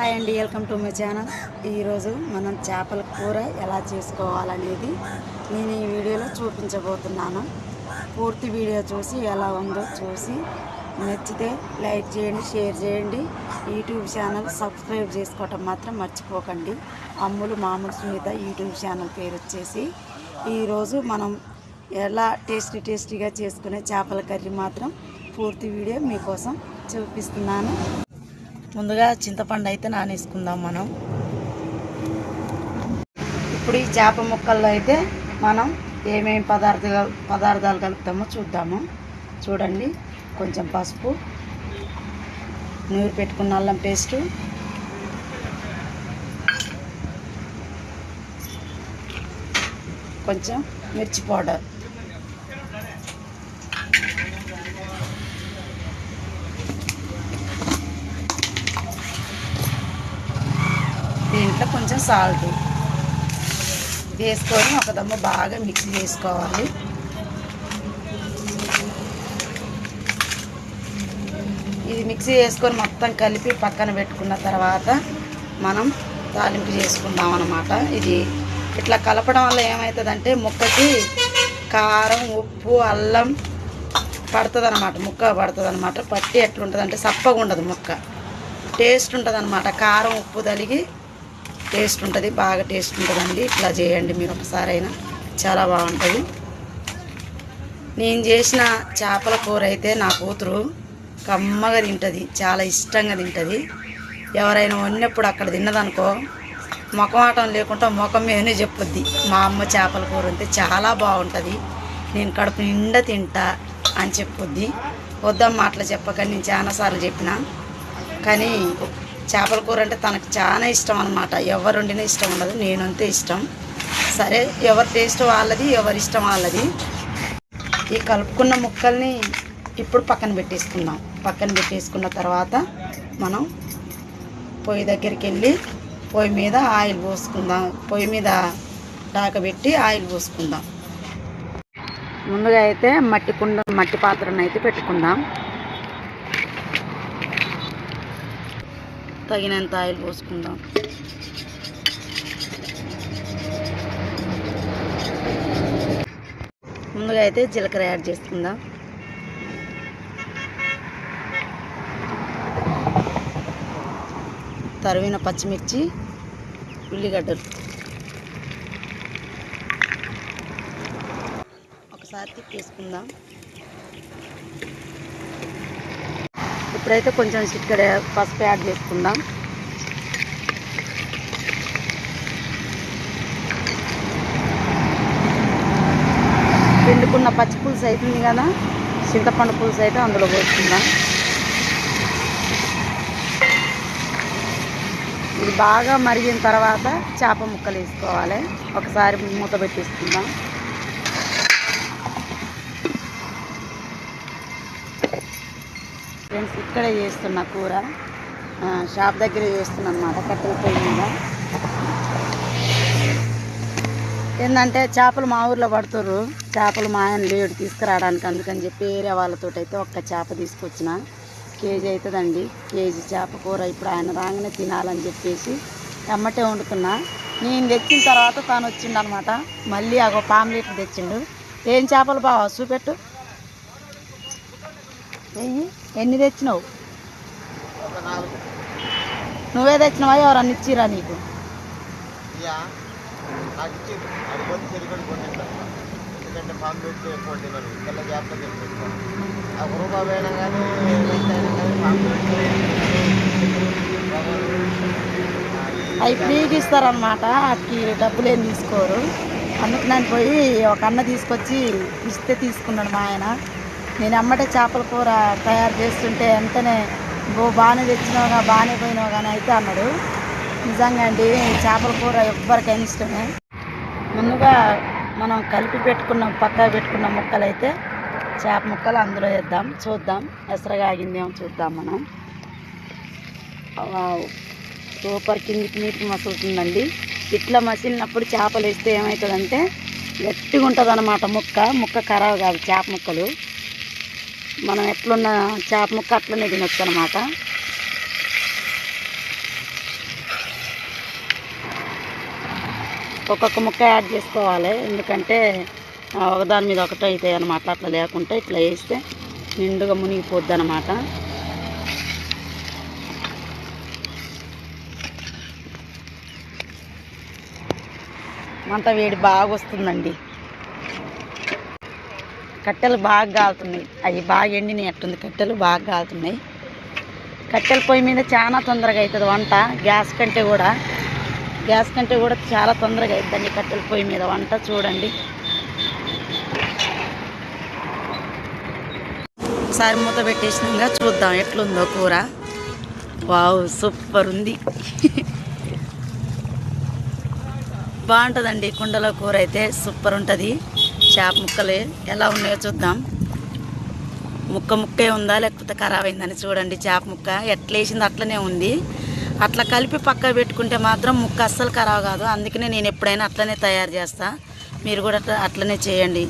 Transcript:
Hi అండి welcome to my channel. ఈరోజు మనం చేపల కూర ఎలా చేసుకోవాలనేది నేను ఈ వీడియోలో చూపించబోతున్నాను. పూర్తి వీడియో చూసి ఎలా ఉందో చూసి నచ్చితే లైక్ చేయండి షేర్ చేయండి. యూట్యూబ్ ఛానల్ సబ్స్క్రైబ్ చేసుకోవటం మాత్రం మర్చిపోకండి. అమ్ములు మామూలు సునీత యూట్యూబ్ ఛానల్ పేరు వచ్చేసి. ఈరోజు మనం ఎలా టేస్టీ టేస్టీగా చేసుకునే చేపల కర్రీ మాత్రం పూర్తి వీడియో మీకోసం చూపిస్తున్నాను. ముందుగా చింతపండు అయితే నానేసుకుందాం మనం. ఇప్పుడు ఈ చేప ముక్కల్లో అయితే మనం ఏమేమి పదార్థాలు పదార్థాలు కలుపుతామో చూద్దాము. చూడండి కొంచెం పసుపు నూరు పెట్టుకున్న అల్లం పేస్టు కొంచెం మిర్చి పౌడర్. కొంచెం సాల్ట్ వేసుకొని ఒక దమ్మ బాగా మిక్స్ చేసుకోవాలి. ఇది మిక్సీ చేసుకొని మొత్తం కలిపి పక్కన పెట్టుకున్న తర్వాత మనం తాలింపు చేసుకుందాం అనమాట ఇది ఇట్లా కలపడం వల్ల ఏమవుతుందంటే ముక్కకి కారం ఉప్పు అల్లం పడుతుంది అనమాట ముక్క పడుతుంది అనమాట పట్టి ఎట్లుంటుంది అంటే సప్పగా ఉండదు ముక్క. టేస్ట్ ఉంటుంది అనమాట కారం ఉప్పు తలిగి టేస్ట్ ఉంటుంది బాగా టేస్ట్ ఉంటుందండి. ఇట్లా చేయండి మీరు ఒకసారి అయినా చాలా బాగుంటుంది. నేను చేసిన చేపల కూర అయితే నా కూతురు కమ్మగా తింటుంది చాలా ఇష్టంగా తింటుంది. ఎవరైనా వండినప్పుడు అక్కడ తిన్నదనుకో ముఖమాటం లేకుండా ముఖం మీదనే చెప్పొద్ది. మా అమ్మ చేపల కూర అంటే చాలా బాగుంటుంది. నేను కడుపు నిండా తింటా అని చెప్పొద్ది. వద్దమ్మ అట్లా చెప్పకని నేను చాలాసార్లు చెప్పిన. కానీ చేపల కూర అంటే తనకు చాలా ఇష్టం అనమాట ఎవరు వండినా ఇష్టం ఉండదు నేనంతే ఇష్టం. సరే ఎవరి టేస్ట్ వాళ్ళది ఎవరి ఇష్టం వాళ్ళది. ఈ కలుపుకున్న ముక్కల్ని ఇప్పుడు పక్కన పెట్టేసుకుందాం. పక్కన పెట్టేసుకున్న తర్వాత మనం పొయ్యి దగ్గరికి వెళ్ళి పొయ్యి మీద ఆయిల్ పోసుకుందాం. పొయ్యి మీద పెట్టి ఆయిల్ పోసుకుందాం. ముందుగా అయితే మట్టి కుండ మట్టి పాత్రను అయితే పెట్టుకుందాం. తగినంత ఆయిల్ పోసుకుందాం. ముందుగా అయితే జీలకర్ర యాడ్ చేసుకుందాం. తరివిన పచ్చిమిర్చి ఉల్లిగడ్డలు. ఒకసారి తిప్పేసుకుందాం. ఇప్పుడైతే కొంచెం చిక్కడ పసుపు యాడ్ చేసుకుందాం. పిండుకున్న పచ్చి పులుసు అవుతుంది కదా చింతపండు పులుసు అయితే అందులో పోసుకుందాం. ఇది బాగా మరిగిన తర్వాత చేప ముక్కలు వేసుకోవాలి. ఒకసారి మూత పెట్టేసుకుందాం. ఫ్రెండ్స్ ఇక్కడే చేస్తున్న కూర. షాప్ దగ్గర చేస్తున్నా అనమాట కట్టెల పొయ్యి మీద. ఏంటంటే చేపలు మా ఊర్లో పడుతుర్రు. చేపలు మా ఆయన లేడు తీసుకురావడానికి అందుకని చెప్పి ఏరియా వాళ్ళతో అయితే ఒక్క చేప తీసుకొచ్చిన. కేజీ అవుతుందండి కేజీ చేప కూర ఇప్పుడు ఆయన రాగానే తినాలని చెప్పేసి ఎమ్మటే వండుకున్నా నేను తెచ్చిన తర్వాత తాను వచ్చిండు అనమాట మళ్ళీ అగో పామ్లెట్ తెచ్చిండు. ఏం చేపలు బావా? చూపెట్టు. వెయ్యి. ఎన్ని తెచ్చినావు? నువ్వే తెచ్చినావా? ఎవరన్నా ఇచ్చిరా నీకు? ఎందుకంటే ఫామ్ పెట్టి ఎక్కువ తినరు తెల్ల ఆ రూపాయి అయినా కానీ ఫామ్ అవి ఫ్రీగా ఇస్తారనమాట వాటికి డబ్బులు ఏం తీసుకోరు. అందుకు నేను పోయి ఒక అన్న తీసుకొచ్చి ఇస్తే తీసుకున్నాడు మా ఆయన. నేను అమ్మటే చేపల కూర తయారు చేస్తుంటే వెంటనే బో బాగానే తెచ్చినావుగా బాగానే పోయినావు కానీ అయితే అన్నాడు. నిజంగా అండి చేపల కూర ఎవ్వరికైనా ఇష్టమే. ముందుగా మనం కలిపి పెట్టుకున్న పక్కా పెట్టుకున్న ముక్కలు అయితే చేప ముక్కలు అందులో వేద్దాం చూద్దాం. ఎసరగా ఆగిందేమో చూద్దాం మనం. సూపర్ కిందికి నీటి మసులుతుందండి. ఇట్లా మసిలినప్పుడు చేపలు వేస్తే ఏమవుతుందంటే గట్టిగా ఉంటుంది అనమాట ముక్క. ముక్క ఖరాబ్ కాదు చేప ముక్కలు. మనం ఎట్లున్న చేప ముక్క అట్లనే తినొచ్చు అనమాట ఒక్కొక్క ముక్క యాడ్ చేసుకోవాలి. ఎందుకంటే ఒకదాని మీద ఒకటి అవుతాయి అనమాట అట్లా లేకుంటే ఇట్లా వేస్తే నిండుగా మునిగిపోద్ది అనమాట మంట వేడి బాగా వస్తుందండి. కట్టెలు బాగా కాలుతున్నాయి అవి బాగా ఎండినాయి అట్టుంది. కట్టెలు బాగా కాలుతున్నాయి కట్టెల పొయ్యి మీద చాలా తొందరగా అవుతుంది వంట. గ్యాస్ కంటే కూడా గ్యాస్ కంటే కూడా చాలా తొందరగా అవుతుందండి కట్టెల పొయ్యి మీద వంట. చూడండి. ఒకసారి మూత పెట్టేసినాక చూద్దాం ఎట్లుందో కూర. వావ్ సూపర్ ఉంది. బాగుంటుందండి. కుండలో కూర అయితే సూపర్ ఉంటుంది. చేప ముక్కలు ఎలా ఉన్నాయో చూద్దాం. ముక్క ముక్కే ఉందా లేకపోతే ఖరాబ్ అయిందని చూడండి చేప ముక్క. ఎట్లా వేసింది అట్లనే ఉంది. అట్లా కలిపి పక్క పెట్టుకుంటే మాత్రం ముక్క అస్సలు ఖరాబ్ కాదు. అందుకనే నేను ఎప్పుడైనా అట్లనే తయారు చేస్తా. మీరు కూడా అట్లా- అట్లనే చేయండి.